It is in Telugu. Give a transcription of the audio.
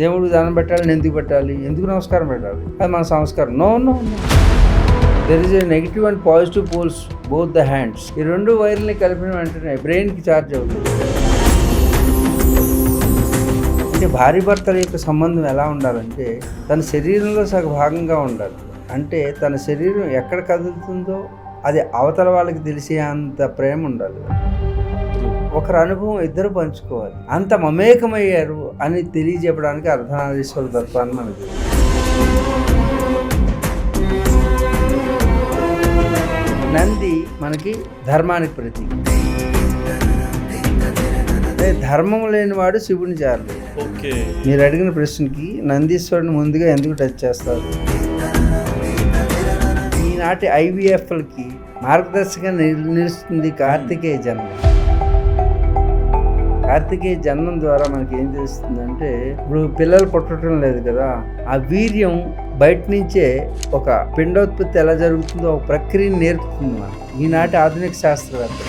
దేవుడికి దానం పెట్టాలి ఎందుకు పెట్టాలి? ఎందుకు నమస్కారం పెట్టాలి? అది మన సంస్కారం. No no there is a negative and positive poles both the hands ఈ రెండు వైర్లని కలిపిన వెంటనే బ్రెయిన్కి ఛార్జ్ అవుతుంది. అంటే భార్య భర్తల యొక్క సంబంధం ఎలా ఉండాలంటే తన శరీరంలో సగ భాగంగా ఉండాలి. అంటే తన శరీరం ఎక్కడ కదులుతుందో అది అవతల వాళ్ళకి తెలిసే అంత ప్రేమ ఉండాలి. ఒకరి అనుభవం ఇద్దరు పంచుకోవాలి. అంత మమేకమయ్యారు అని తెలియజెప్పడానికి అర్ధనారీశ్వర తత్వాన్ని మనకి నంది మనకి ధర్మానికి ప్రతీక. అదే ధర్మం లేనివాడు శివుని ఓకే. మీరు అడిగిన ప్రశ్నకి నందీశ్వరుని ముందుగా ఎందుకు టచ్ చేస్తారు? ఈనాటి ఐవీఎఫ్లకి మార్గదర్శకంగా నిల్- నిలుస్తుంది కార్తికేయ జన్మం. కార్తికేయ జన్మం ద్వారా మనకి ఏం తెలుస్తుందంటే ఇప్పుడు పిల్లలు పుట్టడం లేదు కదా ఆ వీర్యం బయట నుంచే ఒక పిండోత్పత్తి ఎలా జరుగుతుందో ఒక ప్రక్రియను నేర్పుతుంది మనం ఈనాటి ఆధునిక శాస్త్రవేత్త